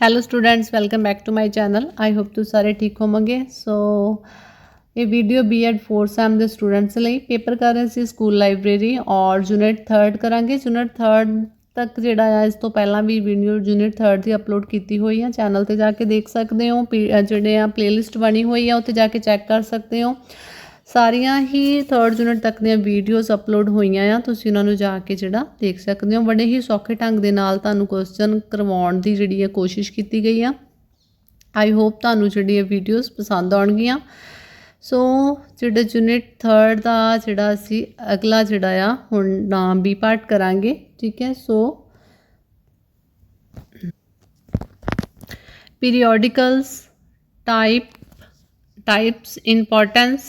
Hello students welcome back to my channel I hope ਤੁਸੀਂ ਸਾਰੇ ਠੀਕ ਹੋਵੋਗੇ ਸੋ ਇਹ ਵੀਡੀਓ ਬੀਐਡ 4 ਸੈਮ ਦੇ ਸਟੂਡੈਂਟਸ ਲਈ ਪੇਪਰ ਕਰ ਰਹੇ ਸੀ ਸਕੂਲ ਲਾਇਬ੍ਰੇਰੀ ਔਰ ਯੂਨਿਟ 3rd ਕਰਾਂਗੇ ਯੂਨਿਟ 3rd ਤੱਕ ਜਿਹੜਾ ਆ ਇਸ ਤੋਂ ਪਹਿਲਾਂ ਵੀ ਵੀਡੀਓ ਯੂਨਿਟ 3rd ਦੀ ਅਪਲੋਡ ਕੀਤੀ ਹੋਈ ਆ ਚੈਨਲ ਤੇ ਜਾ ਕੇ ਦੇਖ ਸਕਦੇ ਹੋ ਪੀ- ਜਿਹੜੇ ਆ ਪਲੇਲਿਸਟ ਬਣੀ ਹੋਈ ਆ ਉੱਥੇ ਜਾ ਕੇ ਚੈੱਕ ਕਰ ਸਕਦੇ ਹੋ ਸਾਰੀਆਂ ਹੀ 3rd ਯੂਨਿਟ ਤੱਕ ਦੀਆਂ ਵੀਡੀਓਜ਼ ਅਪਲੋਡ ਹੋਈਆਂ ਆ, ਤੁਸੀਂ ਉਹਨਾਂ ਨੂੰ ਜਾ ਕੇ ਜਿਹੜਾ ਦੇਖ ਸਕਦੇ ਹੋ। ਬੜੇ ਹੀ ਸੌਖੇ ਢੰਗ ਦੇ ਨਾਲ ਤੁਹਾਨੂੰ ਕੁਐਸਚਨ ਕਰਵਾਉਣ ਦੀ ਜਿਹੜੀ ਹੈ ਕੋਸ਼ਿਸ਼ ਕੀਤੀ ਗਈ ਆ। ਆਈ ਹੋਪ ਤੁਹਾਨੂੰ ਜਿਹੜੀ ਇਹ ਵੀਡੀਓਜ਼ ਪਸੰਦ ਆਉਣਗੀਆਂ। ਸੋ ਜਿਹੜਾ ਯੂਨਿਟ 3rd ਦਾ ਜਿਹੜਾ ਅਸੀਂ ਅਗਲਾ ਜਿਹੜਾ ਆ, ਹੁਣ ਨਾਮ ਵੀ ਪਾਰਟ ਕਰਾਂਗੇ, ਠੀਕ ਹੈ? So periodicals type types importance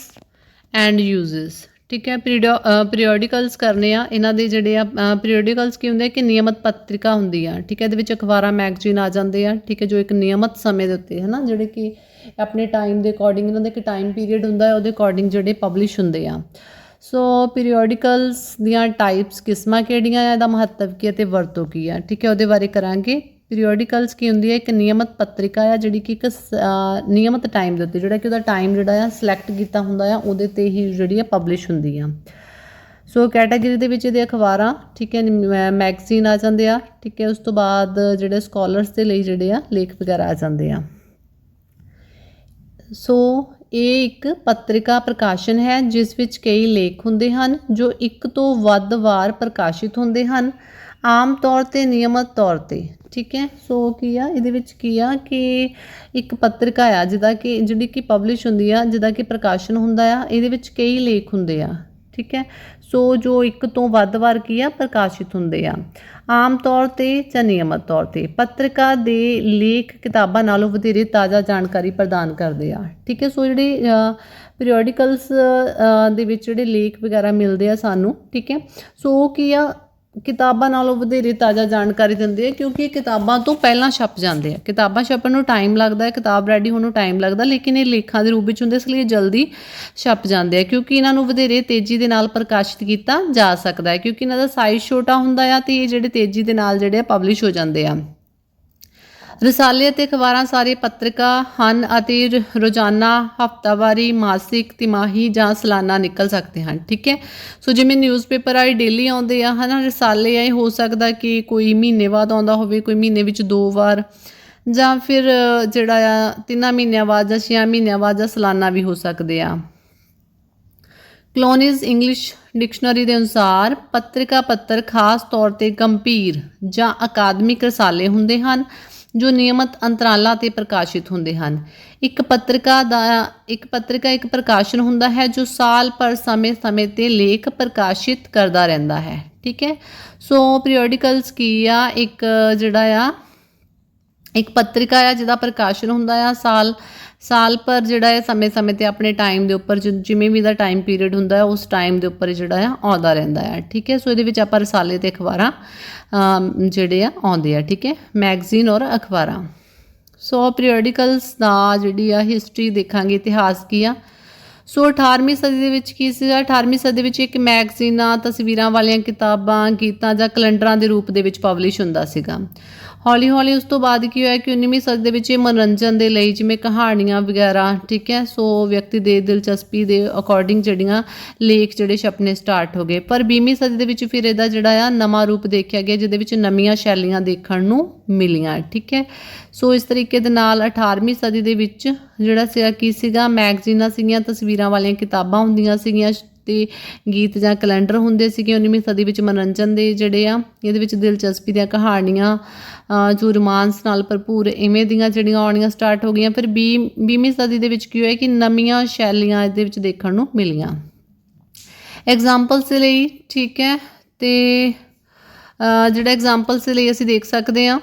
and uses ਠੀਕ ਹੈ ਪੀਰੀਓਡੀਕਲਸ ਕਰਨੇ ਆ। ਇਹਨਾਂ ਦੇ ਜਿਹੜੇ ਆ ਪੀਰੀਓਡੀਕਲਸ ਕੀ ਹੁੰਦੇ ਆ? ਕਿ ਨਿਯਮਤ ਪੱਤਰਿਕਾ ਹੁੰਦੀ ਆ। ਠੀਕ ਹੈ, ਇਹਦੇ ਵਿੱਚ ਅਖਬਾਰਾਂ, ਮੈਗਜ਼ੀਨ ਆ ਜਾਂਦੇ ਆ। ਠੀਕ ਹੈ, ਜੋ ਇੱਕ ਨਿਯਮਤ ਸਮੇਂ ਦੇ ਉੱਤੇ ਹੈ ਨਾ ਜਿਹੜੇ ਕਿ ਆਪਣੇ ਟਾਈਮ ਦੇ ਅਕੋਰਡਿੰਗ ਇਹਨਾਂ ਦੇ ਇੱਕ ਟਾਈਮ ਪੀਰੀਅਡ ਹੁੰਦਾ ਹੈ, ਉਹਦੇ ਅਕੋਰਡਿੰਗ ਜਿਹੜੇ ਪਬਲਿਸ਼ ਹੁੰਦੇ ਆ। ਸੋ ਪੀਰੀਓਡੀਕਲਸ ਦੀਆਂ ਟਾਈਪਸ ਕਿਸਮਾਂ ਕਿਹੜੀਆਂ ਆ? ਇਹਦਾ ਮਹੱਤਵ ਕੀ ਹੈ ਤੇ ਵਰਤੋਂ ਕੀ ਆ ਠੀਕ ਹੈ, ਉਹਦੇ ਬਾਰੇ ਕਰਾਂਗੇ। ਪੀਰੀਓਡੀਕਲਸ ਕੀ ਹੁੰਦੀ ਹੈ? ਇੱਕ ਨਿਯਮਤ ਪੱਤਰਿਕਾ ਆ ਜਿਹੜੀ ਕਿ ਇੱਕ ਨਿਯਮਤ ਟਾਈਮ ਦੇ ਉੱਤੇ ਜਿਹੜਾ ਕਿ ਉਹਦਾ ਟਾਈਮ ਜਿਹੜਾ ਆ ਸਿਲੈਕਟ ਕੀਤਾ ਹੁੰਦਾ ਆ, ਉਹਦੇ ਤੇ ਹੀ ਜਿਹੜੀ ਆ ਪਬਲਿਸ਼ ਹੁੰਦੀ ਆ। ਸੋ ਕੈਟਾਗਰੀ ਦੇ ਵਿੱਚ ਇਹਦੇ ਅਖਬਾਰਾਂ, ਠੀਕ ਹੈ ਮੈਗਜ਼ੀਨ ਆ ਜਾਂਦੇ ਆ, ਠੀਕ ਹੈ, ਉਸ ਤੋਂ ਬਾਅਦ ਜਿਹੜੇ ਸਕਾਲਰਸ ਦੇ ਲਈ ਜਿਹੜੇ ਆ, ਲੇਖ ਵਗੈਰਾ ਆ ਜਾਂਦੇ ਆ। ਸੋ ਇਹ ਇੱਕ ਪੱਤਰਿਕਾ ਪ੍ਰਕਾਸ਼ਨ ਹੈ, ਜਿਸ ਵਿੱਚ ਕਈ ਲੇਖ ਹੁੰਦੇ ਹਨ, ਜੋ ਇੱਕ ਤੋਂ ਵੱਧ ਵਾਰ ਪ੍ਰਕਾਸ਼ਿਤ ਹੁੰਦੇ ਹਨ। ਆਮ ਤੌਰ ਤੇ, ਨਿਯਮਤ ਤੌਰ ਤੇ। ਠੀਕ ਹੈ? ਸੋ ਕੀ ਆ? ਇਹਦੇ ਵਿੱਚ ਕੀ ਆ ਕਿ ਇੱਕ ਪੱਤਰਿਕਾ ਆ, ਜਿਹਦਾ ਕਿ, ਜਿਹੜੀ ਕਿ ਪਬਲਿਸ਼ ਹੁੰਦੀ ਆ, ਜਿਹਦਾ ਕਿ ਪ੍ਰਕਾਸ਼ਨ ਹੁੰਦਾ ਆ, ਇਹਦੇ ਵਿੱਚ ਕਈ ਲੇਖ ਹੁੰਦੇ ਆ। ਠੀਕ ਹੈ? ਸੋ ਜੋ ਇੱਕ ਤੋਂ ਵੱਧ ਵਾਰ ਕੀ ਆ? ਪ੍ਰਕਾਸ਼ਿਤ ਹੁੰਦੇ ਆ। ਆਮ ਤੌਰ ਤੇ ਜਾਂ ਨਿਯਮਤ ਤੌਰ ਤੇ, ਪੱਤਰਿਕਾ ਦੇ ਲੇਖ ਕਿਤਾਬਾਂ ਨਾਲੋਂ ਵਧੇਰੇ ਤਾਜ਼ਾ ਜਾਣਕਾਰੀ ਪ੍ਰਦਾਨ ਕਰਦੇ ਆ। ਠੀਕ ਹੈ? ਸੋ ਜਿਹੜੇ ਪੀਰੀਓਡਿਕਲਸ ਦੇ ਵਿੱਚ ਜਿਹੜੇ ਲੇਖ ਵਗੈਰਾ ਮਿਲਦੇ ਆ ਸਾਨੂੰ, ਠੀਕ ਹੈ? ਸੋ ਉਹ ਕੀ ਆ? ਕਿਤਾਬਾਂ ਨਾਲੋਂ ਵਧੇਰੇ ਤਾਜ਼ਾ ਜਾਣਕਾਰੀ ਦਿੰਦੇ ਆ, ਕਿਉਂਕਿ ਇਹ ਕਿਤਾਬਾਂ ਤੋਂ ਪਹਿਲਾਂ ਛਪ ਜਾਂਦੇ ਆ। ਕਿਤਾਬਾਂ ਛਪਣ ਨੂੰ ਟਾਈਮ ਲੱਗਦਾ ਹੈ, ਕਿਤਾਬ ਰੈਡੀ ਹੋਣ ਨੂੰ ਟਾਈਮ ਲੱਗਦਾ, ਲੇਕਿਨ ਇਹ ਲੇਖਾਂ ਦੇ ਰੂਪ ਵਿੱਚ ਹੁੰਦੇ, ਇਸ ਲਈ ਇਹ ਜਲਦੀ ਛਪ ਜਾਂਦੇ ਆ, ਕਿਉਂਕਿ ਇਹਨਾਂ ਨੂੰ ਵਧੇਰੇ ਤੇਜ਼ੀ ਦੇ ਨਾਲ ਪ੍ਰਕਾਸ਼ਿਤ ਕੀਤਾ ਜਾ ਸਕਦਾ ਹੈ, ਕਿਉਂਕਿ ਇਹਨਾਂ ਦਾ ਸਾਈਜ਼ ਛੋਟਾ ਹੁੰਦਾ ਆ ਤੇ ਇਹ ਜਿਹੜੇ ਤੇਜ਼ੀ ਦੇ ਨਾਲ ਜਿਹੜੇ ਪਬਲਿਸ਼ ਹੋ ਜਾਂਦੇ ਆ। ਰਸਾਲੇ ਅਤੇ ਅਖਬਾਰਾਂ ਸਾਰੇ ਪੱਤਰਿਕਾ, ਹਨ ਅਤੇ ਰੋਜ਼ਾਨਾ, ਹਫਤਾਵਾਰੀ, ਮਾਸਿਕ, ਤਿਮਾਹੀ ਜਾਂ ਸਾਲਾਨਾ ਨਿਕਲ ਸਕਦੇ ਹਨ, ਠੀਕ ਹੈ? ਸੋ ਜਿਵੇਂ ਨਿਊਜ਼ਪੇਪਰ ਆਈ ਡੇਲੀ ਆਉਂਦੇ ਆ, ਹਨਾ, ਰਸਾਲੇ ਆ ਇਹ ਹੋ ਸਕਦਾ ਕਿ ਕੋਈ ਮਹੀਨੇ ਬਾਅਦ ਆਉਂਦਾ ਹੋਵੇ, ਕੋਈ ਮਹੀਨੇ ਵਿੱਚ ਦੋ ਵਾਰ, ਜਾਂ ਫਿਰ ਜਿਹੜਾ ਆ, ਤਿੰਨਾਂ ਮਹੀਨਿਆਂ ਬਾਅਦ ਜਾਂ ਛੇ ਮਹੀਨਿਆਂ ਬਾਅਦ ਜਾਂ ਸਾਲਾਨਾ ਵੀ ਹੋ ਸਕਦੇ ਆ। ਕਲੋਨਿਸ ਇੰਗਲਿਸ਼ ਡਿਕਸ਼ਨਰੀ ਦੇ ਅਨੁਸਾਰ ਪੱਤਰਿਕਾ ਪੱਤਰ ਖਾਸ ਤੌਰ ਤੇ ਗੰਭੀਰ ਜਾਂ ਅਕਾਦਮਿਕ ਰਸਾਲੇ ਹੁੰਦੇ ਹਨ ਜੋ ਨਿਯਮਤ ਅੰਤਰਾਲਾਂ ਤੇ ਪ੍ਰਕਾਸ਼ਿਤ ਹੁੰਦੇ ਹਨ। ਇੱਕ ਪੱਤਰਿਕਾ ਦਾ, ਇੱਕ ਪੱਤਰਿਕਾ ਇੱਕ ਪ੍ਰਕਾਸ਼ਨ ਹੁੰਦਾ ਹੈ ਜੋ ਸਾਲ ਭਰ ਸਮੇਂ-ਸਮੇਂ ਤੇ ਲੇਖ ਪ੍ਰਕਾਸ਼ਿਤ ਕਰਦਾ ਰਹਿੰਦਾ ਹੈ। ਠੀਕ ਹੈ? ਸੋ ਪੀਰੀਓਡਿਕਲਸ ਕੀ ਆ? ਇੱਕ ਜਿਹੜਾ ਆ ਇੱਕ ਪੱਤਰਿਕਾ ਆ ਜਿਹਦਾ ਪ੍ਰਕਾਸ਼ਨ ਹੁੰਦਾ ਆ ਸਾਲ ਸਾਲ ਪਰ ਜਿਹੜਾ ਹੈ ਸਮੇਂ-ਸਮੇਂ ਤੇ ਆਪਣੇ ਟਾਈਮ ਦੇ ਉੱਪਰ ਜਿਵੇਂ ਵੀ ਦਾ ਟਾਈਮ ਪੀਰੀਅਡ ਹੁੰਦਾ ਹੈ ਉਸ ਟਾਈਮ ਦੇ ਉੱਪਰ ਜਿਹੜਾ ਆ ਆਉਂਦਾ ਰਹਿੰਦਾ ਹੈ ਠੀਕ ਹੈ? ਸੋ ਇਹਦੇ ਵਿੱਚ ਆਪਾਂ ਰਸਾਲੇ ਤੇ ਅਖਬਾਰਾਂ ਜਿਹੜੇ ਆ ਆਉਂਦੇ ਆ, ਠੀਕ ਹੈ? ਮੈਗਜ਼ੀਨ ਔਰ ਅਖਬਾਰਾਂ। ਸੋ ਪੀਰੀਓਡਿਕਲਸ ਦਾ ਜਿਹੜੀ ਆ ਹਿਸਟਰੀ ਦੇਖਾਂਗੇ, ਇਤਿਹਾਸ ਕੀ ਆ? ਸੋ 18ਵੀਂ ਸਦੀ ਦੇ ਵਿੱਚ ਕੀ ਸੀਗਾ 18ਵੀਂ ਸਦੀ ਵਿੱਚ ਇੱਕ ਮੈਗਜ਼ੀਨਾਂ ਤਸਵੀਰਾਂ ਵਾਲੀਆਂ ਕਿਤਾਬਾਂ, ਗੀਤਾਂ ਜਾਂ ਕੈਲੰਡਰਾਂ ਦੇ ਰੂਪ ਦੇ ਵਿੱਚ ਪਬਲਿਸ਼ ਹੁੰਦਾ ਸੀਗਾ। ਹੌਲੀ ਹੌਲੀ ਉਸ ਤੋਂ ਬਾਅਦ ਕੀ ਹੋਇਆ ਕਿ 19ਵੀਂ ਸਦੀ ਦੇ ਵਿੱਚ ਇਹ ਮਨੋਰੰਜਨ ਦੇ ਲਈ ਜਿਵੇਂ ਕਹਾਣੀਆਂ ਵਗੈਰਾ, ਠੀਕ ਹੈ, ਸੋ ਵਿਅਕਤੀ ਦੇ ਦਿਲਚਸਪੀ ਦੇ ਅਕੋਰਡਿੰਗ ਜਿਹੜੀਆਂ ਲੇਖ ਜਿਹੜੇ ਛਪਨੇ ਸਟਾਰਟ ਹੋ ਗਏ। ਪਰ 20ਵੀਂ ਸਦੀ ਦੇ ਵਿੱਚ ਫਿਰ ਇਹਦਾ ਜਿਹੜਾ ਆ ਨਵਾਂ ਰੂਪ ਦੇਖਿਆ ਗਿਆ, ਜਿਹਦੇ ਵਿੱਚ ਨਵੀਆਂ ਸ਼ੈਲੀਆਂ ਦੇਖਣ ਨੂੰ ਮਿਲੀਆਂ, ਠੀਕ ਹੈ। ਸੋ ਇਸ ਤਰੀਕੇ ਦੇ ਨਾਲ 18ਵੀਂ ਸਦੀ ਦੇ ਵਿੱਚ ਜਿਹੜਾ ਸੀਗਾ ਕੀ ਸੀਗਾ, ਮੈਗਜ਼ੀਨਾਂ ਸੀਗੀਆਂ, ਤਸਵੀਰਾਂ ਵਾਲੀਆਂ ਕਿਤਾਬਾਂ ਹੁੰਦੀਆਂ ਸੀਗੀਆਂ ਤੇ ਗੀਤ ਜਾਂ ਕੈਲੰਡਰ ਹੁੰਦੇ ਸੀਗੇ 19ਵੀਂ ਸਦੀ ਵਿੱਚ ਮਨੋਰੰਜਨ ਦੇ ਜਿਹੜੇ ਆ, ਇਹਦੇ ਵਿੱਚ ਦਿਲਚਸਪੀ ਦੀਆਂ ਕਹਾਣੀਆਂ ਜੋ ਰੋਮਾਂਸ ਨਾਲ ਭਰਪੂਰ ਇਵੇਂ ਦੀਆਂ ਜਿਹੜੀਆਂ ਆਉਣੀਆਂ ਸਟਾਰਟ ਹੋ ਗਈਆਂ, ਫਿਰ 20 20ਵੀਂ ਸਦੀ ਦੇ ਵਿੱਚ ਕੀ ਹੋਇਆ ਕਿ ਨਵੀਆਂ ਸ਼ੈਲੀਆਂ ਇਹਦੇ ਵਿੱਚ ਦੇਖਣ ਨੂੰ ਮਿਲੀਆਂ। ਐਗਜ਼ਾਮਪਲਸ ਦੇ ਲਈ, ਠੀਕ ਹੈ, ਤੇ ਜਿਹੜਾ ਐਗਜ਼ਾਮਪਲਸ ਦੇ ਲਈ ਅਸੀਂ ਦੇਖ ਸਕਦੇ ਹਾਂ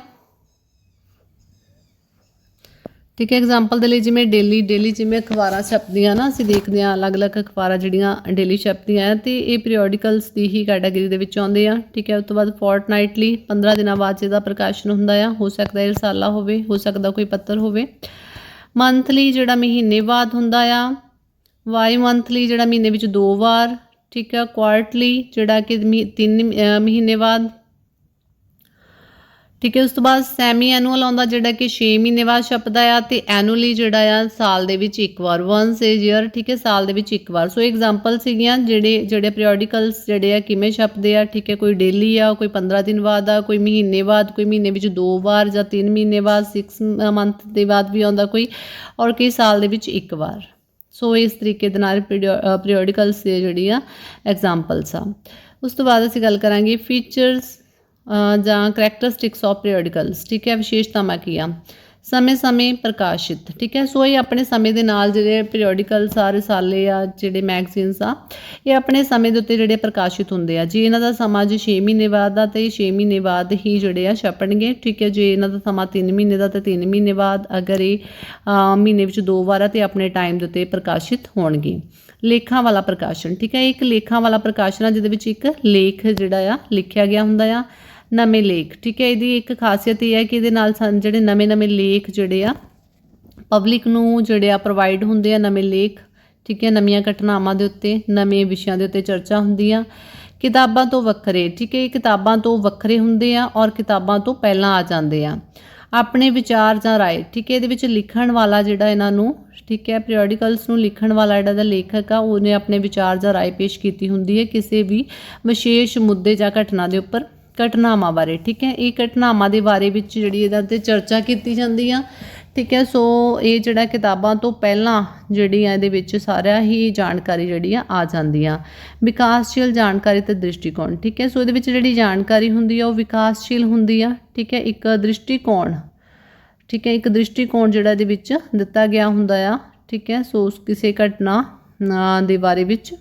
ਠੀਕ ਹੈ ਐਗਜ਼ਾਮਪਲ ਦੇ ਲਈ ਜਿਵੇਂ ਡੇਲੀ ਡੇਲੀ ਜਿਵੇਂ ਅਖਬਾਰਾਂ ਛਪਦੀਆਂ ਨਾ, ਅਸੀਂ ਦੇਖਦੇ ਹਾਂ ਅਲੱਗ-ਅਲੱਗ ਅਖਬਾਰਾਂ ਜਿਹੜੀਆਂ ਡੇਲੀ ਛਪਦੀਆਂ ਆ ਤੇ ਇਹ ਪੀਰੀਓਡਿਕਲਸ ਦੀ ਹੀ ਕੈਟਾਗਰੀ ਦੇ ਵਿੱਚ ਆਉਂਦੇ ਆ, ਠੀਕ ਹੈ, ਉਸ ਤੋਂ ਬਾਅਦ ਫੋਰਟਨਾਈਟਲੀ 15 ਦਿਨਾਂ ਬਾਅਦ ਇਹਦਾ ਪ੍ਰਕਾਸ਼ਨ ਹੁੰਦਾ ਆ, ਹੋ ਸਕਦਾ ਇਹ ਰਸਾਲਾ ਹੋਵੇ, ਹੋ ਸਕਦਾ ਕੋਈ ਪੱਤਰ ਹੋਵੇ। ਮੰਥਲੀ ਜਿਹੜਾ ਮਹੀਨੇ ਬਾਅਦ ਹੁੰਦਾ ਆ ਵਾਈ ਮੰਥਲੀ ਜਿਹੜਾ ਮਹੀਨੇ ਵਿੱਚ ਦੋ ਵਾਰ, ਠੀਕ ਆ ਕੁਆਰਟਲੀ ਜਿਹੜਾ ਕਿ ਮਹੀ- ਤਿੰਨ ਮਹੀਨੇ ਬਾਅਦ ਠੀਕ ਹੈ ਉਸ ਤੋਂ ਬਾਅਦ ਸੈਮੀ ਐਨੂਅਲ ਆਉਂਦਾ, ਜਿਹੜਾ ਕਿ 6 ਮਹੀਨੇ ਬਾਅਦ ਛਪਦਾ ਆ ਤੇ ਐਨੂਅਲੀ ਜਿਹੜਾ ਆ, ਸਾਲ ਦੇ ਵਿੱਚ ਇੱਕ ਵਾਰ ਵਨਸ ਏ ਈਅਰ ਠੀਕ ਹੈ, ਸਾਲ ਦੇ ਵਿੱਚ ਇੱਕ ਵਾਰ। ਸੋ ਐਗਜ਼ਾਮਪਲ ਸੀਗੀਆਂ ਜਿਹੜੇ ਜਿਹੜੇ ਪੀਰੀਓਡੀਕਲਸ ਜਿਹੜੇ ਆ ਕਿਵੇਂ ਛਪਦੇ ਆ, ਠੀਕ ਹੈ, ਕੋਈ ਡੇਲੀ ਆ, ਕੋਈ 15 ਦਿਨ ਬਾਅਦ ਆ, ਕੋਈ ਮਹੀਨੇ ਬਾਅਦ, ਕੋਈ ਮਹੀਨੇ ਵਿੱਚ ਦੋ ਵਾਰ ਜਾਂ 3 ਮਹੀਨੇ ਬਾਅਦ 6 ਮੰਥ ਦੇ ਬਾਅਦ ਵੀ ਆਉਂਦਾ ਕੋਈ, ਔਰ ਕਈ ਸਾਲ ਦੇ ਵਿੱਚ ਇੱਕ ਵਾਰ। ਸੋ ਇਸ ਤਰੀਕੇ ਦੇ ਨਾਲ ਪੀਰੀਓਡੀਕਲਸ ਦੇ ਜਿਹੜੀ ਆ ਐਗਜ਼ਾਮਪਲਸ ਆ। ਉਸ ਤੋਂ ਬਾਅਦ ਅਸੀਂ ਗੱਲ ਕਰਾਂਗੇ ਫੀਚਰਸ ਜਾਂ ਕਰੈਕਟਰਿਸਟਿਕਸ ਆਫ ਪੀਰੀਓਡੀਕਲਸ ਠੀਕ ਹੈ ਵਿਸ਼ੇਸ਼ਤਾਵਾਂ ਕੀ ਆ? ਸਮੇਂ-ਸਮੇਂ ਪ੍ਰਕਾਸ਼ਿਤ, ਠੀਕ ਹੈ, ਸੋ ਇਹ ਆਪਣੇ ਸਮੇਂ ਦੇ ਨਾਲ ਜਿਹੜੇ ਪੀਰੀਓਡੀਕਲਸ ਆ, ਰਸਾਲੇ ਆ, ਜਿਹੜੇ ਮੈਗਜ਼ੀਨਸ ਆ, ਇਹ ਆਪਣੇ ਸਮੇਂ ਦੇ ਉੱਤੇ ਜਿਹੜੇ ਪ੍ਰਕਾਸ਼ਿਤ ਹੁੰਦੇ ਆ। ਜੇ ਇਹਨਾਂ ਦਾ ਸਮਾਂ ਜੇ 6 ਮਹੀਨੇ ਬਾਅਦ ਦਾ, ਤੇ 6 ਮਹੀਨੇ ਬਾਅਦ ਹੀ ਜਿਹੜੇ ਆ ਛਪਣਗੇ, ਠੀਕ ਹੈ, ਜੇ ਇਹਨਾਂ ਦਾ ਸਮਾਂ 3 ਮਹੀਨੇ ਦਾ, ਤੇ 3 ਮਹੀਨੇ ਬਾਅਦ ਅਗਰ ਇਹ ਮਹੀਨੇ ਵਿੱਚ ਦੋ ਵਾਰ ਆ, ਤੇ ਆਪਣੇ ਟਾਈਮ ਦੇ ਉੱਤੇ ਪ੍ਰਕਾਸ਼ਿਤ ਹੋਣਗੇ। ਲੇਖਾਂ ਵਾਲਾ ਪ੍ਰਕਾਸ਼ਨ, ਠੀਕ ਹੈ, ਇੱਕ ਲੇਖਾਂ ਵਾਲਾ ਪ੍ਰਕਾਸ਼ਨ ਆ, ਜਿਹਦੇ ਵਿੱਚ ਇੱਕ ਲੇਖ ਜਿਹੜਾ ਆ, ਲਿਖਿਆ ਗਿਆ ਹੁੰਦਾ ਆ। ਨਵੇਂ ਲੇਖ, ਠੀਕ ਹੈ? ਇਹਦੀ ਇੱਕ ਖਾਸੀਅਤ ਇਹ ਹੈ ਕਿ ਇਹਦੇ ਨਾਲ ਸਾਨੂੰ ਜਿਹੜੇ ਨਵੇਂ-ਨਵੇਂ ਲੇਖ ਜਿਹੜੇ ਆ ਪਬਲਿਕ ਨੂੰ ਜਿਹੜੇ ਆ ਪ੍ਰੋਵਾਈਡ ਹੁੰਦੇ ਆ ਨਵੇਂ ਲੇਖ, ਠੀਕ ਹੈ? ਨਵੀਆਂ ਘਟਨਾਵਾਂ ਦੇ ਉੱਤੇ, ਨਵੇਂ ਵਿਸ਼ਿਆਂ ਦੇ ਉੱਤੇ ਚਰਚਾ ਹੁੰਦੀ ਆ। ਕਿਤਾਬਾਂ ਤੋਂ ਵੱਖਰੇ, ਠੀਕ ਹੈ? ਇਹ ਕਿਤਾਬਾਂ ਤੋਂ ਵੱਖਰੇ ਹੁੰਦੇ ਆ ਔਰ ਕਿਤਾਬਾਂ ਤੋਂ ਪਹਿਲਾਂ ਆ ਜਾਂਦੇ ਆ। ਆਪਣੇ ਵਿਚਾਰ ਜਾਂ ਰਾਏ, ਠੀਕ ਹੈ? ਇਹਦੇ ਵਿੱਚ ਲਿਖਣ ਵਾਲਾ ਜਿਹੜਾ ਇਹਨਾਂ ਨੂੰ, ਠੀਕ ਹੈ? ਪੀਰੀਓਡੀਕਲਸ ਨੂੰ ਲਿਖਣ ਵਾਲਾ ਜਿਹੜਾ ਦਾ ਲੇਖਕ ਆ, ਉਹਨੇ ਆਪਣੇ ਵਿਚਾਰ ਜਾਂ ਰਾਏ ਪੇਸ਼ ਕੀਤੀ ਹੁੰਦੀ ਹੈ ਕਿਸੇ ਵੀ ਵਿਸ਼ੇਸ਼ ਮੁੱਦੇ ਜਾਂ ਘਟਨਾ ਦੇ ਉੱਪਰ। ਘਟਨਾਵਾਂ ਬਾਰੇ, ਠੀਕ ਹੈ? ਇਹ ਘਟਨਾਵਾਂ ਦੇ ਬਾਰੇ ਵਿੱਚ ਜਿਹੜੀ ਇਹਦਾ ਤੇ ਚਰਚਾ ਕੀਤੀ ਜਾਂਦੀ ਆ, ਠੀਕ ਹੈ? ਸੋ ਇਹ ਜਿਹੜਾ ਕਿਤਾਬਾਂ ਤੋਂ ਪਹਿਲਾਂ ਜਿਹੜੀ ਆ ਇਹਦੇ ਵਿੱਚ ਸਾਰਾ ਹੀ ਜਾਣਕਾਰੀ ਜਿਹੜੀ ਆ ਆ ਜਾਂਦੀ ਆ। ਵਿਕਾਸਸ਼ੀਲ ਜਾਣਕਾਰੀ ਤੇ ਦ੍ਰਿਸ਼ਟੀਕੋਣ, ਠੀਕ ਹੈ? ਸੋ ਇਹਦੇ ਵਿੱਚ ਜਿਹੜੀ ਜਾਣਕਾਰੀ ਹੁੰਦੀ ਆ, ਉਹ ਵਿਕਾਸਸ਼ੀਲ ਹੁੰਦੀ ਆ, ਠੀਕ ਹੈ? ਇੱਕ ਦ੍ਰਿਸ਼ਟੀਕੋਣ, ਠੀਕ ਹੈ? ਇੱਕ ਦ੍ਰਿਸ਼ਟੀਕੋਣ ਜਿਹੜਾ ਇਹਦੇ ਵਿੱਚ ਦਿੱਤਾ ਗਿਆ ਹੁੰਦਾ ਆ, ਠੀਕ ਹੈ? ਸੋ ਉਸ ਕਿਸੇ ਘਟਨਾ ਦੇ ਬਾਰੇ ਵਿੱਚ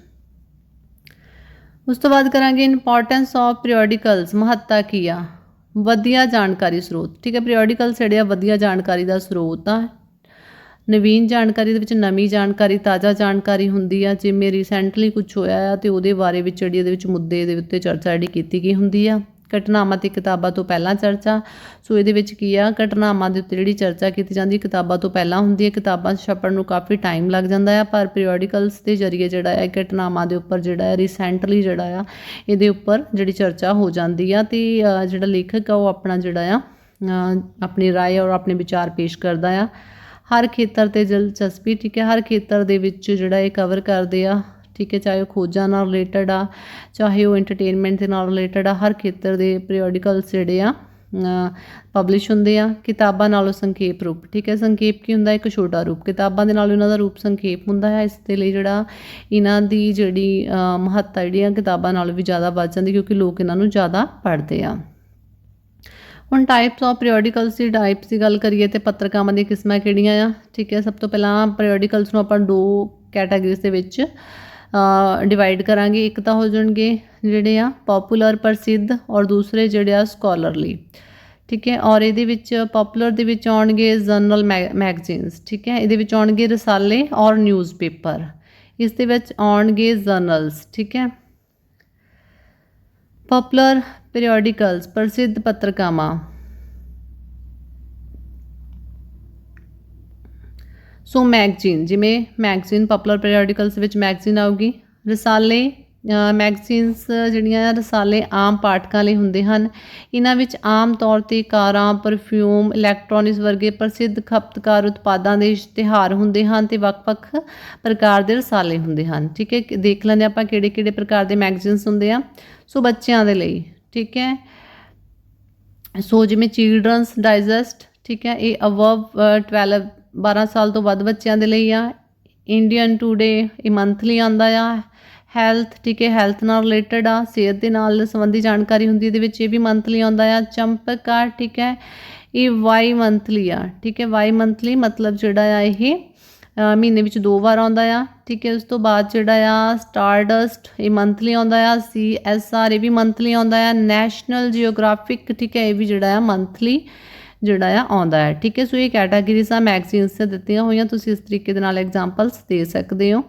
ਉਸ ਤੋਂ ਬਾਅਦ ਕਰਾਂਗੇ ਇੰਪੋਰਟੈਂਸ ਆਫ ਪੀਰੀਓਡੀਕਲਸ ਮਹੱਤਤਾ ਕੀ ਆ? ਵਧੀਆ ਜਾਣਕਾਰੀ ਸਰੋਤ, ਠੀਕ ਹੈ ਪੀਰੀਓਡੀਕਲਸ ਜਿਹੜੇ ਆ, ਵਧੀਆ ਜਾਣਕਾਰੀ ਦਾ ਸਰੋਤ ਆ। ਨਵੀਨ ਜਾਣਕਾਰੀ ਦੇ ਵਿੱਚ ਨਵੀਂ ਜਾਣਕਾਰੀ, ਤਾਜ਼ਾ ਜਾਣਕਾਰੀ ਹੁੰਦੀ ਆ। ਜਿਵੇਂ ਰੀਸੈਂਟਲੀ ਕੁਝ ਹੋਇਆ ਆ ਤੇ ਉਹਦੇ ਬਾਰੇ ਵਿੱਚ ਜਿਹੜੀ ਇਹਦੇ ਵਿੱਚ ਮੁੱਦੇ ਦੇ ਉੱਤੇ ਚਰਚਾ ਜਿਹੜੀ ਕੀਤੀ ਗਈ ਹੁੰਦੀ ਆ। ਘਟਨਾਵਾਂ ਤੇ ਕਿਤਾਬਾਂ ਤੋਂ ਪਹਿਲਾਂ ਚਰਚਾ ਸੋ ਇਹਦੇ ਵਿੱਚ ਕੀ ਆ ਘਟਨਾਵਾਂ ਦੇ ਉੱਤੇ ਜਿਹੜੀ ਚਰਚਾ ਕੀਤੀ ਜਾਂਦੀ ਕਿਤਾਬਾਂ ਤੋਂ ਪਹਿਲਾਂ ਹੁੰਦੀ ਹੈ ਕਿਤਾਬਾਂ ਛਪਣ ਨੂੰ ਕਾਫੀ ਟਾਈਮ ਲੱਗ ਜਾਂਦਾ ਆ ਪਰ ਪੀਰੀਓਡੀਕਲਸ ਦੇ ਜ਼ਰੀਏ ਜਿਹੜਾ ਹੈ ਘਟਨਾਵਾਂ ਦੇ ਉੱਪਰ ਜਿਹੜਾ ਹੈ ਰੀਸੈਂਟਲੀ ਜਿਹੜਾ ਆ ਇਹਦੇ ਉੱਪਰ ਜਿਹੜੀ ਚਰਚਾ ਹੋ ਜਾਂਦੀ ਆ ਤੇ ਅ, ਜਿਹੜਾ ਲੇਖਕ ਆ ਉਹ ਆਪਣਾ ਜਿਹੜਾ ਆ ਅ, ਆਪਣੀ رائے ਔਰ ਆਪਣੇ ਵਿਚਾਰ ਪੇਸ਼ ਕਰਦਾ ਆ ਹਰ ਖੇਤਰ ਤੇ ਦਿਲਚਸਪੀ ਠੀਕ ਹੈ ਹਰ ਖੇਤਰ ਦੇ ਵਿੱਚ ਜਿਹੜਾ ਇਹ ਕਵਰ ਕਰਦੇ ਆ ਠੀਕ ਹੈ, ਚਾਹੇ ਉਹ ਖੋਜਾਂ ਨਾਲ ਰਿਲੇਟਡ ਆ, ਚਾਹੇ ਉਹ ਐਂਟਰਟੇਨਮੈਂਟ ਦੇ ਨਾਲ ਰਿਲੇਟਡ ਆ, ਹਰ ਖੇਤਰ ਦੇ ਪੀਰੀਓਡੀਕਲਸ ਜਿਹੜੇ ਆ ਪਬਲਿਸ਼ ਹੁੰਦੇ ਆ, ਕਿਤਾਬਾਂ ਨਾਲੋਂ ਸੰਖੇਪ ਰੂਪ, ਠੀਕ ਹੈ, ਸੰਖੇਪ ਕੀ ਹੁੰਦਾ, ਇੱਕ ਛੋਟਾ ਰੂਪ, ਕਿਤਾਬਾਂ ਦੇ ਨਾਲ ਇਹਨਾਂ ਦਾ ਰੂਪ ਸੰਖੇਪ ਹੁੰਦਾ ਹੈ, ਇਸ ਦੇ ਲਈ ਜਿਹੜਾ ਇਹਨਾਂ ਦੀ ਜਿਹੜੀ ਮਹੱਤਤਾ ਜਿਹੜੀ ਆ, ਕਿਤਾਬਾਂ ਨਾਲੋਂ ਵੀ ਜ਼ਿਆਦਾ ਵੱਧ ਜਾਂਦੀ, ਕਿਉਂਕਿ ਲੋਕ ਇਹਨਾਂ ਨੂੰ ਜ਼ਿਆਦਾ ਪੜ੍ਹਦੇ ਆ। ਹੁਣ ਟਾਈਪਸ ਆਫ ਪੀਰੀਓਡੀਕਲਸ ਦੀ ਟਾਈਪਸ ਦੀ ਗੱਲ ਕਰੀਏ ਤੇ ਪੱਤਰਕਾਵਾਂ ਦੀਆਂ ਕਿਸਮਾਂ ਕਿਹੜੀਆਂ ਆ, ਠੀਕ ਹੈ, ਸਭ ਤੋਂ ਪਹਿਲਾਂ ਪੀਰੀਓਡੀਕਲਸ ਨੂੰ ਆਪਾਂ ਦੋ ਕੈਟਾਗਰੀਜ਼ ਦੇ ਵਿੱਚ ਡਿਵਾਈਡ ਕਰਾਂਗੇ। ਇੱਕ ਤਾਂ ਹੋ ਜਾਣਗੇ ਜਿਹੜੇ ਆ ਪਪੂਲਰ ਪ੍ਰਸਿੱਧ ਔਰ ਦੂਸਰੇ ਜਿਹੜੇ ਆ ਸਕਾਲਰਲੀ ਠੀਕ ਹੈ? ਔਰ ਇਹਦੇ ਵਿੱਚ ਪਪੂਲਰ ਦੇ ਵਿੱਚ ਆਉਣਗੇ ਜਰਨਲ ਮੈਗਜ਼ੀਨਸ ਠੀਕ ਹੈ? ਇਹਦੇ ਵਿੱਚ ਆਉਣਗੇ ਰਸਾਲੇ ਔਰ ਨਿਊਜ਼ਪੇਪਰ ਇਸ ਦੇ ਵਿੱਚ ਆਉਣਗੇ ਜਰਨਲਸ ਠੀਕ ਹੈ? ਪਪੂਲਰ ਪੀਰੀਓਡੀਕਲਸ ਪ੍ਰਸਿੱਧ ਪੱਤਰਕਾਵਾਂ ਸੋ ਮੈਗਜ਼ੀਨ, ਜਿਵੇਂ ਮੈਗਜ਼ੀਨ ਪਪੂਲਰ ਪੀਰੀਓਡੀਕਲਸ ਵਿੱਚ ਮੈਗਜ਼ੀਨ ਆਊਗੀ, ਰਸਾਲੇ ਮੈਗਜ਼ੀਨਸ ਜਿਹੜੀਆਂ ਰਸਾਲੇ ਆਮ ਪਾਠਕਾਂ ਲਈ ਹੁੰਦੇ ਹਨ, ਇਹਨਾਂ ਵਿੱਚ ਆਮ ਤੌਰ ਤੇ ਕਾਰਾਂ ਪਰਫਿਊਮ ਇਲੈਕਟ੍ਰੋਨਿਕਸ ਵਰਗੇ ਪ੍ਰਸਿੱਧ ਖਪਤਕਾਰ ਉਤਪਾਦਾਂ ਦੇ ਇਸ਼ਤਿਹਾਰ ਹੁੰਦੇ ਹਨ ਤੇ ਵੱਖ-ਵੱਖ ਪ੍ਰਕਾਰ ਦੇ ਰਸਾਲੇ ਹੁੰਦੇ ਹਨ, ਠੀਕ ਹੈ? ਦੇਖ ਲੈਂਦੇ ਆਪਾਂ ਕਿਹੜੇ-ਕਿਹੜੇ ਪ੍ਰਕਾਰ ਦੇ ਮੈਗਜ਼ੀਨਸ ਹੁੰਦੇ ਆ। ਸੋ ਬੱਚਿਆਂ ਦੇ ਲਈ, ਠੀਕ ਹੈ? ਸੋ ਜਿਵੇਂ ਚਿਲਡਰਨਸ ਡਾਈਜੈਸਟ ਠੀਕ ਹੈ? ਇਹ ਅਬਵ 12 12 ਸਾਲ ਤੋਂ ਵੱਧ ਬੱਚਿਆਂ ਦੇ ਲਈ ਆ। ਇੰਡੀਅਨ ਟੂਡੇ ਇਹ ਮੰਥਲੀ ਆਉਂਦਾ ਆ। ਹੈਲਥ ਠੀਕ ਹੈ ਹੈਲਥ ਨਾਲ ਰਿਲੇਟਡ ਆ, ਸਿਹਤ ਦੇ ਨਾਲ ਸੰਬੰਧੀ ਜਾਣਕਾਰੀ ਹੁੰਦੀ ਇਹਦੇ ਵਿੱਚ ਇਹ ਵੀ ਮੰਥਲੀ ਆਉਂਦਾ ਆ। ਚੰਪਕ ਆ ਠੀਕ ਹੈ, ਇਹ ਵਾਈ ਮੰਥਲੀ ਆ, ਠੀਕ ਹੈ ਵਾਈ ਮੰਥਲੀ ਮਤਲਬ ਜਿਹੜਾ ਆ ਇਹ ਮਹੀਨੇ ਵਿੱਚ ਦੋ ਵਾਰ ਆਉਂਦਾ ਆ। ਠੀਕ ਹੈ, ਉਸ ਤੋਂ ਬਾਅਦ ਜਿਹੜਾ ਆ ਸਟਾਰਡਸਟ ਇਹ ਮੰਥਲੀ ਆਉਂਦਾ ਆ। ਸੀ ਐਸ ਆਰ ਇਹ ਵੀ ਮੰਥਲੀ ਆਉਂਦਾ ਆ। ਨੈਸ਼ਨਲ ਜੀਓਗ੍ਰਾਫਿਕ ਠੀਕ ਹੈ, ਇਹ ਵੀ ਜਿਹੜਾ ਆ ਮੰਥਲੀ ਜਿਹੜਾ ਆ ਆਉਂਦਾ ਹੈ। ਠੀਕ ਹੈ, ਸੋ ਇਹ ਕੈਟਾਗਰੀਜ਼ ਆ ਮੈਗਜ਼ੀਨਸ ਤੇ ਦਿੱਤੀਆਂ ਹੋਈਆਂ। ਤੁਸੀਂ ਇਸ ਤਰੀਕੇ ਦੇ ਨਾਲ ਐਗਜ਼ਾਮਪਲਸ ਦੇ ਸਕਦੇ ਹੋ।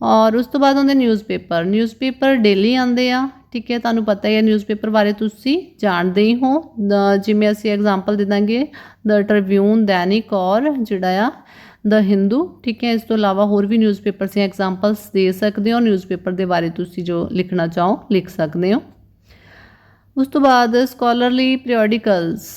ਔਰ ਉਸ ਤੋਂ ਬਾਅਦ ਆਉਂਦੇ ਨਿਊਜ਼ਪੇਪਰ ਨਿਊਜ਼ਪੇਪਰ ਡੇਲੀ ਆਉਂਦੇ ਆ। ਠੀਕ ਹੈ, ਤੁਹਾਨੂੰ ਪਤਾ ਹੀ ਹੈ ਨਿਊਜ਼ਪੇਪਰ ਬਾਰੇ ਤੁਸੀਂ ਜਾਣਦੇ ਹੀ ਹੋ। ਜਿਵੇਂ ਅਸੀਂ ਐਗਜ਼ਾਮਪਲ ਦੇ ਦਾਂਗੇ ਦ ਟ੍ਰਿਬਿਊਨ ਦੈਨਿਕ ਔਰ ਜਿਹੜਾ ਆ ਦ ਹਿੰਦੂ ਠੀਕ ਹੈ, ਇਸ ਤੋਂ ਇਲਾਵਾ ਹੋਰ ਵੀ ਨਿਊਜ਼ਪੇਪਰ ਦੀਆਂ ਐਗਜ਼ਾਮਪਲਸ ਦੇ ਸਕਦੇ ਹੋ। ਨਿਊਜ਼ਪੇਪਰ ਦੇ ਬਾਰੇ ਤੁਸੀਂ ਜੋ ਲਿਖਣਾ ਚਾਹੋ, ਲਿਖ ਸਕਦੇ ਹੋ। ਉਸ ਤੋਂ ਬਾਅਦ ਸਕਾਲਰਲੀ ਪੀਰੀਓਡੀਕਲਸ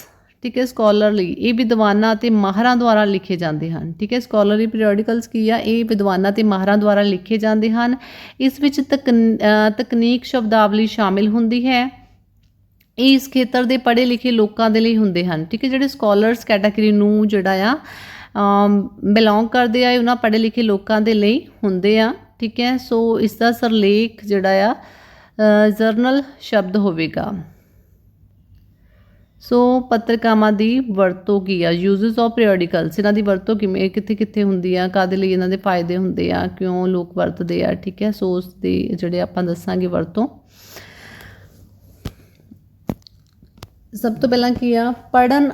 ਠੀਕ ਹੈ ਸਕਾਲਰਲੀ ਇਹ ਵਿਦਵਾਨਾਂ ਅਤੇ ਮਾਹਰਾਂ ਦੁਆਰਾ ਲਿਖੇ ਜਾਂਦੇ ਹਨ। ਠੀਕ ਹੈ ਸਕਾਲਰਲੀ ਪੀਰੀਓਡੀਕਲਸ ਕੀ ਆ? ਇਹ ਵਿਦਵਾਨਾਂ ਤੇ ਮਾਹਰਾਂ ਦੁਆਰਾ ਲਿਖੇ ਜਾਂਦੇ ਹਨ। ਇਸ ਵਿੱਚ ਤਕਨ- ਤਕਨੀਕ ਸ਼ਬਦਾਵਲੀ ਸ਼ਾਮਿਲ ਹੁੰਦੀ ਹੈ। ਇਹ ਇਸ ਖੇਤਰ ਦੇ ਪੜ੍ਹੇ ਲਿਖੇ ਲੋਕਾਂ ਦੇ ਲਈ ਹੁੰਦੇ ਹਨ। ਠੀਕ ਹੈ, ਜਿਹੜੇ ਸਕਾਲਰਸ ਕੈਟਾਗਰੀ ਨੂੰ ਜਿਹੜਾ ਆ ਬਿਲੋਂਗ ਕਰਦੇ ਆ ਉਹਨਾਂ ਪੜ੍ਹੇ ਲਿਖੇ ਲੋਕਾਂ ਦੇ ਲਈ ਹੁੰਦੇ ਆ। ਠੀਕ ਹੈ, ਸੋ ਇਸ ਦਾ ਸਰਲੇਖ ਜਿਹੜਾ ਆ ਜਰਨਲ ਸ਼ਬਦ ਹੋਵੇਗਾ। ਸੋ ਪੱਤਰਿਕਾਵਾਂ ਦੀ ਵਰਤੋਂ ਕੀ ਆ? ਯੂਜ਼ਸ ਆਫ ਪੀਰੀਓਡੀਕਲਸ ਇਹਨਾਂ ਦੀ ਵਰਤੋਂ ਕਿਵੇਂ ਕਿੱਥੇ ਕਿੱਥੇ ਹੁੰਦੀ ਆ? ਕਾਦੇ ਲਈ ਇਹਨਾਂ ਦੇ ਫਾਇਦੇ ਹੁੰਦੇ ਆ? ਕਿਉਂ ਲੋਕ ਵਰਤਦੇ ਆ? ਠੀਕ ਹੈ ਸੋ ਉਸ ਦੇ ਜਿਹੜੇ ਆਪਾਂ ਦੱਸਾਂਗੇ ਵਰਤੋਂ। ਸਭ ਤੋਂ ਪਹਿਲਾਂ ਕੀ ਆ? ਪੜਨ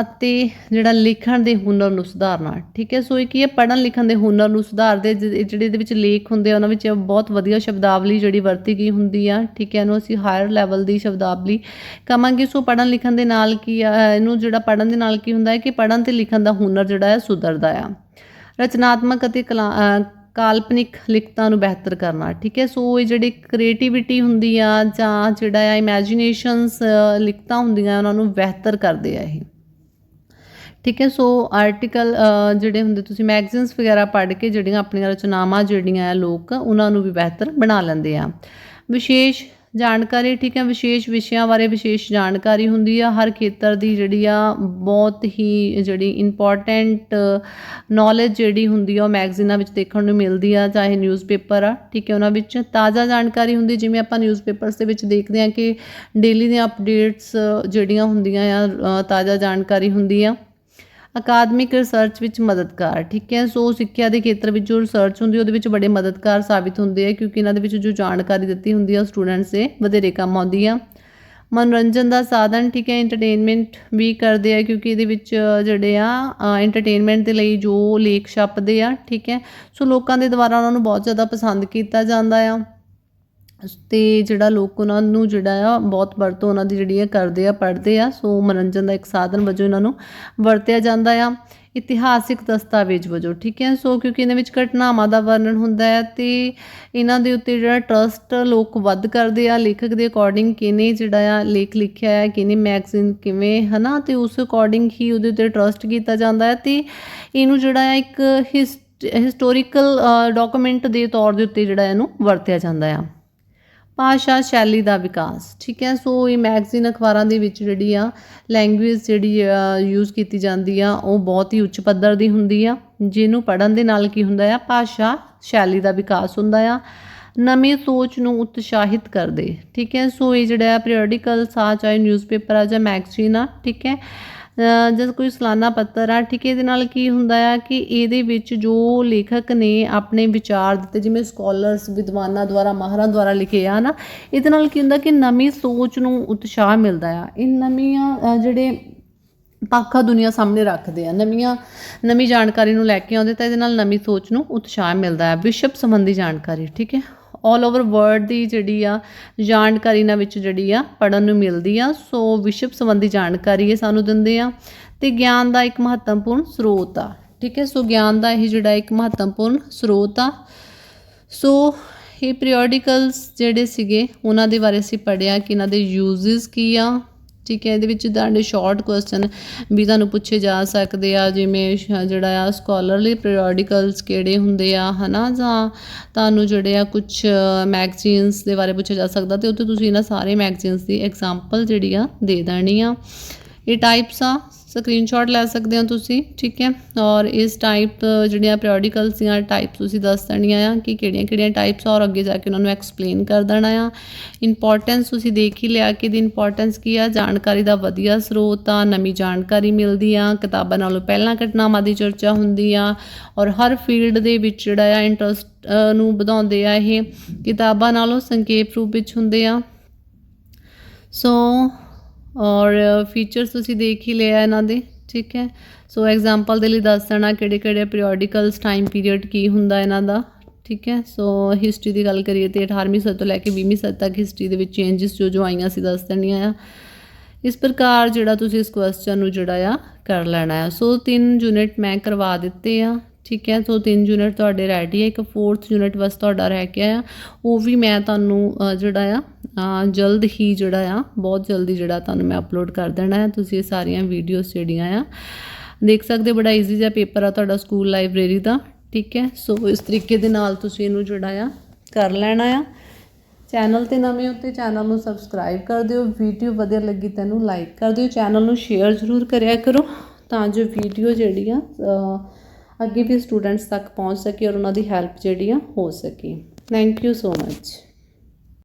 ਅਤੇ ਜਿਹੜਾ ਲਿਖਣ ਦੇ ਹੁਨਰ ਨੂੰ ਸੁਧਾਰਨਾ, ਠੀਕ ਹੈ? ਸੋ ਇਹ ਕੀ ਹੈ? ਪੜਨ ਲਿਖਣ ਦੇ ਹੁਨਰ ਨੂੰ ਸੁਧਾਰਦੇ ਜਿ- ਜਿਹੜੇ ਇਹਦੇ ਵਿੱਚ ਲੇਖ ਹੁੰਦੇ ਆ, ਉਹਨਾਂ ਵਿੱਚ ਬਹੁਤ ਵਧੀਆ ਸ਼ਬਦਾਵਲੀ ਜਿਹੜੀ ਵਰਤੀ ਗਈ ਹੁੰਦੀ ਆ, ਠੀਕ ਹੈ? ਇਹਨੂੰ ਅਸੀਂ ਹਾਇਰ ਲੈਵਲ ਦੀ ਸ਼ਬਦਾਵਲੀ ਕਹਾਂਗੇ ਸੋ ਪੜਨ ਲਿਖਣ ਦੇ ਨਾਲ ਕੀ ਆ ਇਹਨੂੰ ਜਿਹੜਾ ਪੜਨ ਦੇ ਨਾਲ ਕੀ ਹੁੰਦਾ ਹੈ ਕਿ ਪੜਨ ਤੇ ਲਿਖਣ ਦਾ ਹੁਨਰ ਜਿਹੜਾ ਹੈ ਸੁਧਰਦਾ ਆ। ਰਚਨਾਤਮਕ ਅਤੇ ਕਲਾ- ਕਾਲਪਨਿਕ ਲਿਖਤਾਂ ਨੂੰ ਬਿਹਤਰ ਕਰਨਾ, ਠੀਕ ਹੈ? ਸੋ ਇਹ ਜਿਹੜੀ ਕ੍ਰੀਏਟੀਵਿਟੀ ਹੁੰਦੀ ਆ ਜਾਂ ਜਿਹੜਾ ਆ ਇਮੇਜਿਨੇਸ਼ਨਸ ਲਿਖਤਾਂ ਹੁੰਦੀਆਂ ਉਹਨਾਂ ਨੂੰ ਬਿਹਤਰ ਕਰਦੇ ਆ ਇਹ। ਠੀਕ ਹੈ ਸੋ ਆਰਟੀਕਲ ਜਿਹੜੇ ਹੁੰਦੇ ਤੁਸੀਂ ਮੈਗਜ਼ੀਨਸ ਵਗੈਰਾ ਪੜ੍ਹ ਕੇ ਜਿਹੜੀਆਂ ਆਪਣੀਆਂ ਰਚਨਾਵਾਂ ਜਿਹੜੀਆਂ ਆ ਲੋਕ, ਉਹਨਾਂ ਨੂੰ ਵੀ ਬਿਹਤਰ ਬਣਾ ਲੈਂਦੇ ਆ। ਵਿਸ਼ੇਸ਼ ਜਾਣਕਾਰੀ, ਠੀਕ ਹੈ, ਵਿਸ਼ੇਸ਼ ਵਿਸ਼ਿਆਂ ਬਾਰੇ ਵਿਸ਼ੇਸ਼ ਜਾਣਕਾਰੀ ਹੁੰਦੀ ਆ। ਹਰ ਖੇਤਰ ਦੀ ਜਿਹੜੀ ਆ, ਬਹੁਤ ਹੀ ਜਿਹੜੀ ਇੰਪੋਰਟੈਂਟ ਨੌਲੇਜ ਜਿਹੜੀ ਹੁੰਦੀ ਆ, ਉਹ ਮੈਗਜ਼ੀਨਾਂ ਵਿੱਚ ਦੇਖਣ ਨੂੰ ਮਿਲਦੀ ਆ, ਚਾਹੇ ਨਿਊਜ਼ਪੇਪਰ ਆ, ਠੀਕ ਹੈ, ਉਹਨਾਂ ਵਿੱਚ ਤਾਜ਼ਾ ਜਾਣਕਾਰੀ ਹੁੰਦੀ। ਜਿਵੇਂ ਆਪਾਂ ਨਿਊਜ਼ਪੇਪਰਸ ਦੇ ਵਿੱਚ ਦੇਖਦੇ ਆ ਕਿ ਡੇਲੀ ਦੀਆਂ ਅਪਡੇਟਸ ਜਿਹੜੀਆਂ ਹੁੰਦੀਆਂ ਆ ਤਾਜ਼ਾ ਜਾਣਕਾਰੀ ਹੁੰਦੀ ਆ। ਅਕਾਦਮਿਕ ਰਿਸਰਚ ਵਿੱਚ ਮਦਦਗਾਰ, ਠੀਕ ਹੈ? ਸੋ ਸਿੱਖਿਆ ਦੇ ਖੇਤਰ ਵਿੱਚ ਜੋ ਰਿਸਰਚ ਹੁੰਦੀ ਉਹਦੇ ਵਿੱਚ ਬੜੇ ਮਦਦਗਾਰ ਸਾਬਿਤ ਹੁੰਦੇ ਆ, ਕਿਉਂਕਿ ਇਹਨਾਂ ਦੇ ਵਿੱਚ ਜੋ ਜਾਣਕਾਰੀ ਦਿੱਤੀ ਹੁੰਦੀ ਆ ਸਟੂਡੈਂਟਸ ਦੇ ਵਧੇਰੇ ਕੰਮ ਆਉਂਦੀ ਆ। ਮਨੋਰੰਜਨ ਦਾ ਸਾਧਨ, ਠੀਕ ਹੈ ਐਂਟਰਟੇਨਮੈਂਟ ਵੀ ਕਰਦੇ ਆ, ਕਿਉਂਕਿ ਇਹਦੇ ਵਿੱਚ ਜਿਹੜੇ ਆ ਐਂਟਰਟੇਨਮੈਂਟ ਦੇ ਲਈ ਜੋ ਲੇਖ ਛਾਪਦੇ ਆ, ਠੀਕ ਹੈ? ਸੋ ਲੋਕਾਂ ਦੇ ਦੁਆਰਾ ਉਹਨਾਂ ਨੂੰ ਬਹੁਤ ਜ਼ਿਆਦਾ ਪਸੰਦ ਕੀਤਾ ਜਾਂਦਾ ਆ। ਅਤੇ ਜਿਹੜਾ ਲੋਕ ਉਹਨਾਂ ਨੂੰ ਜਿਹੜਾ ਆ, ਬਹੁਤ ਵਰਤੋਂ ਉਹਨਾਂ ਦੀ ਜਿਹੜੀ ਆ ਕਰਦੇ ਆ, ਪੜ੍ਹਦੇ ਆ, ਸੋ ਮਨੋਰੰਜਨ ਦਾ ਇੱਕ ਸਾਧਨ ਵਜੋਂ ਇਹਨਾਂ ਨੂੰ ਵਰਤਿਆ ਜਾਂਦਾ ਆ। ਇਤਿਹਾਸਿਕ ਦਸਤਾਵੇਜ਼ ਵਜੋਂ, ਠੀਕ ਹੈ? ਸੋ ਕਿਉਂਕਿ ਇਹਨਾਂ ਵਿੱਚ ਘਟਨਾਵਾਂ ਦਾ ਵਰਣਨ ਹੁੰਦਾ ਹੈ ਤੇ ਇਹਨਾਂ ਦੇ ਉੱਤੇ ਜਿਹੜਾ ਟਰਸਟ ਲੋਕ ਵੱਧ ਕਰਦੇ ਆ, ਲੇਖਕ ਦੇ ਅਕੋਰਡਿੰਗ ਕਿਹਨੇ ਜਿਹੜਾ ਆ ਲੇਖ ਲਿਖਿਆ ਹੈ, ਕਿਹਨੇ ਮੈਗਜ਼ੀਨ ਕਿਵੇਂ, ਹਨਾ? ਤੇ ਉਸ ਅਕੋਰਡਿੰਗ ਹੀ ਉਹਦੇ ਉੱਤੇ ਟਰਸਟ ਕੀਤਾ ਜਾਂਦਾ ਹੈ ਤੇ ਇਹਨੂੰ ਜਿਹੜਾ ਆ ਇੱਕ ਹਿਸਟੋਰੀਕਲ ਡਾਕੂਮੈਂਟ ਦੇ ਤੌਰ ਦੇ ਉੱਤੇ ਜਿਹੜਾ ਇਹਨੂੰ ਵਰਤਿਆ ਜਾਂਦਾ ਆ। ਭਾਸ਼ਾ ਸ਼ੈਲੀ ਦਾ ਵਿਕਾਸ, ਠੀਕ ਹੈ? ਸੋ ਇਹ ਮੈਗਜ਼ੀਨ ਅਖਬਾਰਾਂ ਦੇ ਵਿੱਚ ਜਿਹੜੀ ਆ ਲੈਂਗੁਏਜ ਜਿਹੜੀ ਯੂਜ਼ ਕੀਤੀ ਜਾਂਦੀ ਆ, ਉਹ ਬਹੁਤ ਹੀ ਉੱਚ ਪੱਧਰ ਦੀ ਹੁੰਦੀ ਆ। ਜਿਹਨੂੰ ਪੜਨ ਦੇ ਨਾਲ ਕੀ ਹੁੰਦਾ ਆ? ਭਾਸ਼ਾ ਸ਼ੈਲੀ ਦਾ ਵਿਕਾਸ ਹੁੰਦਾ ਆ। ਨਵੀਂ ਸੋਚ ਨੂੰ ਉਤਸ਼ਾਹਿਤ ਕਰਦੇ, ਠੀਕ ਹੈ? ਸੋ ਇਹ ਜਿਹੜਾ ਆ ਆ ਚਾਹੇ ਨਿਊਜ਼ਪੇਪਰ ਆ ਜਾਂ ਮੈਗਜ਼ੀਨ ਆ, ਠੀਕ ਹੈ? ਜਦ ਕੋਈ ਸਾਲਾਨਾ ਪੱਤਰ ਆ, ਠੀਕ ਹੈ, ਇਹਦੇ ਨਾਲ ਕੀ ਹੁੰਦਾ ਆ ਕਿ ਇਹਦੇ ਵਿੱਚ ਜੋ ਲੇਖਕ ਨੇ ਆਪਣੇ ਵਿਚਾਰ ਦਿੱਤੇ, ਜਿਵੇਂ ਸਕਾਲਰਸ ਵਿਦਵਾਨਾਂ ਦੁਆਰਾ ਮਾਹਰਾਂ ਦੁਆਰਾ ਲਿਖੇ ਆ ਨਾ ਇਹਦੇ ਨਾਲ ਕੀ ਹੁੰਦਾ ਕਿ ਨਵੀਂ ਸੋਚ ਨੂੰ ਉਤਸ਼ਾਹ ਮਿਲਦਾ ਆ। ਇਹ ਨਵੀਆਂ ਜਿਹੜੇ ਪਾਖਾ ਦੁਨੀਆ ਸਾਹਮਣੇ ਰੱਖਦੇ ਆ, ਨਵੀਆਂ, ਨਵੀਂ ਜਾਣਕਾਰੀ ਨੂੰ ਲੈ ਕੇ ਆਉਂਦੇ, ਤਾਂ ਇਹਦੇ ਨਾਲ ਨਵੀਂ ਸੋਚ ਨੂੰ ਉਤਸ਼ਾਹ ਮਿਲਦਾ ਹੈ ਵਿਸ਼ਵ ਸੰਬੰਧੀ ਜਾਣਕਾਰੀ, ਠੀਕ ਹੈ। ਆਲ ਓਵਰ ਵਰਲਡ ਦੀ ਜਿਹੜੀ ਆ ਜਾਣਕਾਰੀ ਇਹਨਾਂ ਵਿੱਚ ਜਿਹੜੀ ਆ ਪੜਨ ਨੂੰ ਮਿਲਦੀ ਆ। ਸੋ ਵਿਸ਼ਵ ਸੰਬੰਧੀ ਜਾਣਕਾਰੀ ਇਹ ਸਾਨੂੰ ਦਿੰਦੇ ਆ ਤੇ ਗਿਆਨ ਦਾ ਇੱਕ ਮਹੱਤਵਪੂਰਨ ਸਰੋਤ ਆ। ਠੀਕ ਹੈ? ਸੋ ਗਿਆਨ ਦਾ ਇਹ ਜਿਹੜਾ ਇੱਕ ਮਹੱਤਵਪੂਰਨ ਸਰੋਤ ਆ। ਸੋ ਇਹ ਪੀਰੀਓਡੀਕਲਸ ਜਿਹੜੇ ਸੀਗੇ, ਉਹਨਾਂ ਦੇ ਬਾਰੇ ਅਸੀਂ ਪੜ੍ਹਿਆ ਕਿ ਇਹਨਾਂ ਦੇ ਯੂਜ਼ਸ ਕੀ ਆ ਠੀਕ ਹੈ, ਇਹਦੇ ਵਿੱਚ ਤੁਹਾਡੇ ਸ਼ਾਰਟ ਕੁਐਸਚਨ ਵੀ ਤੁਹਾਨੂੰ ਪੁੱਛੇ ਜਾ ਸਕਦੇ ਆ, ਜਿਵੇਂ ਜਿਹੜਾ ਆ ਸਕਾਲਰਲੀ ਪੀਰੀਓਡੀਕਲਸ ਕਿਹੜੇ ਹੁੰਦੇ ਆ, ਹਨਾ? ਜਾਂ ਤੁਹਾਨੂੰ ਜਿਹੜੇ ਆ ਕੁਝ ਮੈਗਜ਼ੀਨਸ ਦੇ ਬਾਰੇ ਪੁੱਛਿਆ ਜਾ ਸਕਦਾ ਤੇ ਉੱਥੇ ਤੁਸੀਂ ਇਹਨਾਂ ਸਾਰੇ ਮੈਗਜ਼ੀਨਸ ਦੀ ਐਗਜ਼ਾਮਪਲ ਜਿਹੜੀ ਆ ਦੇ ਦੇਣੀ ਆ। ਇਹ ਟਾਈਪਸ ਆ ਸਕਰੀਨਸ਼ਾਟ ਲੈ ਸਕਦੇ ਹੋ ਤੁਸੀਂ, ਠੀਕ ਹੈ? ਔਰ ਇਸ ਟਾਈਪ ਜਿਹੜੀਆਂ ਪੀਰੀਓਡੀਕਲਸ ਦੀਆਂ ਟਾਈਪਸ ਤੁਸੀਂ ਦੱਸ ਦੇਣੀਆਂ ਆ ਕਿ ਕਿਹੜੀਆਂ ਕਿਹੜੀਆਂ ਟਾਈਪਸ ਔਰ ਅੱਗੇ ਜਾ ਕੇ ਉਹਨਾਂ ਨੂੰ ਐਕਸਪਲੇਨ ਕਰ ਦੇਣਾ ਆ। ਇੰਪੋਰਟੈਂਸ ਤੁਸੀਂ ਦੇਖ ਹੀ ਲਿਆ ਕਿ ਦੀ ਇੰਪੋਰਟੈਂਸ ਕੀ ਆ? ਜਾਣਕਾਰੀ ਦਾ ਵਧੀਆ ਸਰੋਤ ਆ, ਨਵੀਂ ਜਾਣਕਾਰੀ ਮਿਲਦੀ ਆ, ਕਿਤਾਬਾਂ ਨਾਲੋਂ ਪਹਿਲਾਂ ਘਟਨਾਵਾਂ ਦੀ ਚਰਚਾ ਹੁੰਦੀ ਆ, ਔਰ ਹਰ ਫੀਲਡ ਦੇ ਵਿੱਚ ਜਿਹੜਾ ਆ ਇੰਟਰਸਟ ਨੂੰ ਵਧਾਉਂਦੇ ਆ ਇਹ ਕਿਤਾਬਾਂ ਨਾਲੋਂ ਸੰਖੇਪ ਰੂਪ ਵਿੱਚ ਹੁੰਦੇ ਆ। ਸੋ ਔਰ ਫੀਚਰਸ ਤੁਸੀਂ ਦੇਖ ਹੀ ਲਿਆ ਇਹਨਾਂ ਦੇ, ਠੀਕ ਹੈ? ਸੋ ਐਗਜ਼ਾਮਪਲ ਦੇ ਲਈ ਦੱਸ ਦੇਣਾ ਕਿਹੜੇ ਕਿਹੜੇ ਪੀਰੀਓਡੀਕਲਸ ਟਾਈਮ ਪੀਰੀਅਡ ਕੀ ਹੁੰਦਾ ਇਹਨਾਂ ਦਾ, ਠੀਕ ਹੈ? ਸੋ ਹਿਸਟਰੀ ਦੀ ਗੱਲ ਕਰੀਏ ਤੇ 18ਵੀਂ ਸਦੀ ਤੋਂ ਲੈ ਕੇ 20ਵੀਂ ਸਦੀ ਤੱਕ ਹਿਸਟਰੀ ਦੇ ਵਿੱਚ ਚੇਂਜਸ ਜੋ ਜੋ ਆਈਆਂ ਸੀ ਦੱਸ ਦੇਣੀਆਂ ਆ। ਇਸ ਪ੍ਰਕਾਰ ਜਿਹੜਾ ਤੁਸੀਂ ਇਸ ਕੁਐਸਚਨ ਨੂੰ ਜਿਹੜਾ ਆ ਕਰ ਲੈਣਾ ਆ। ਸੋ ਤਿੰਨ ਯੂਨਿਟ ਮੈਂ ਕਰਵਾ ਦਿੱਤੇ ਆ, ਠੀਕ ਹੈ? ਸੋ ਤਿੰਨ ਯੂਨਿਟ ਤੁਹਾਡੇ ਰੈਡੀ ਹੈ ਇੱਕ ਫੋਰਥ ਯੂਨਿਟ ਬਸ ਤੁਹਾਡਾ ਰਹਿ ਗਿਆ ਆ। ਉਹ ਵੀ ਮੈਂ ਤੁਹਾਨੂੰ ਜਿਹੜਾ ਆ ਜਲਦ ਹੀ ਜਿਹੜਾ ਆ ਬਹੁਤ ਜਲਦੀ ਜਿਹੜਾ ਤੁਹਾਨੂੰ ਮੈਂ ਅਪਲੋਡ ਕਰ ਦੇਣਾ ਹੈ। ਤੁਸੀਂ ਇਹ ਸਾਰੀਆਂ ਵੀਡੀਓਜ਼ ਜਿਹੜੀਆਂ ਆ ਦੇਖ ਸਕਦੇ ਹੋ, ਬੜਾ ਈਜ਼ੀ ਜਿਹਾ ਪੇਪਰ ਆ ਤੁਹਾਡਾ ਸਕੂਲ ਲਾਇਬ੍ਰੇਰੀ ਦਾ ਠੀਕ ਹੈ? ਸੋ ਇਸ ਤਰੀਕੇ ਦੇ ਨਾਲ ਤੁਸੀਂ ਇਹਨੂੰ ਜਿਹੜਾ ਆ ਕਰ ਲੈਣਾ ਆ। ਚੈਨਲ ਤੇ ਨਵੇਂ ਉੱਤੇ ਚੈਨਲ ਨੂੰ ਸਬਸਕ੍ਰਾਈਬ ਕਰ ਦਿਓ। ਵੀਡੀਓ ਵਧੀਆ ਲੱਗੀ ਤਾਂ ਇਹਨੂੰ ਲਾਈਕ ਕਰ ਦਿਓ। ਚੈਨਲ ਨੂੰ ਸ਼ੇਅਰ ਜ਼ਰੂਰ ਕਰਿਆ ਕਰੋ ਤਾਂ ਜੋ ਵੀਡੀਓ ਜਿਹੜੀ ਆ ਅੱਗੇ ਵੀ ਸਟੂਡੈਂਟਸ ਤੱਕ ਪਹੁੰਚ ਸਕੇ ਔਰ ਉਹਨਾਂ ਦੀ ਹੈਲਪ ਜਿਹੜੀ ਆ ਹੋ ਸਕੇ। Thank you so much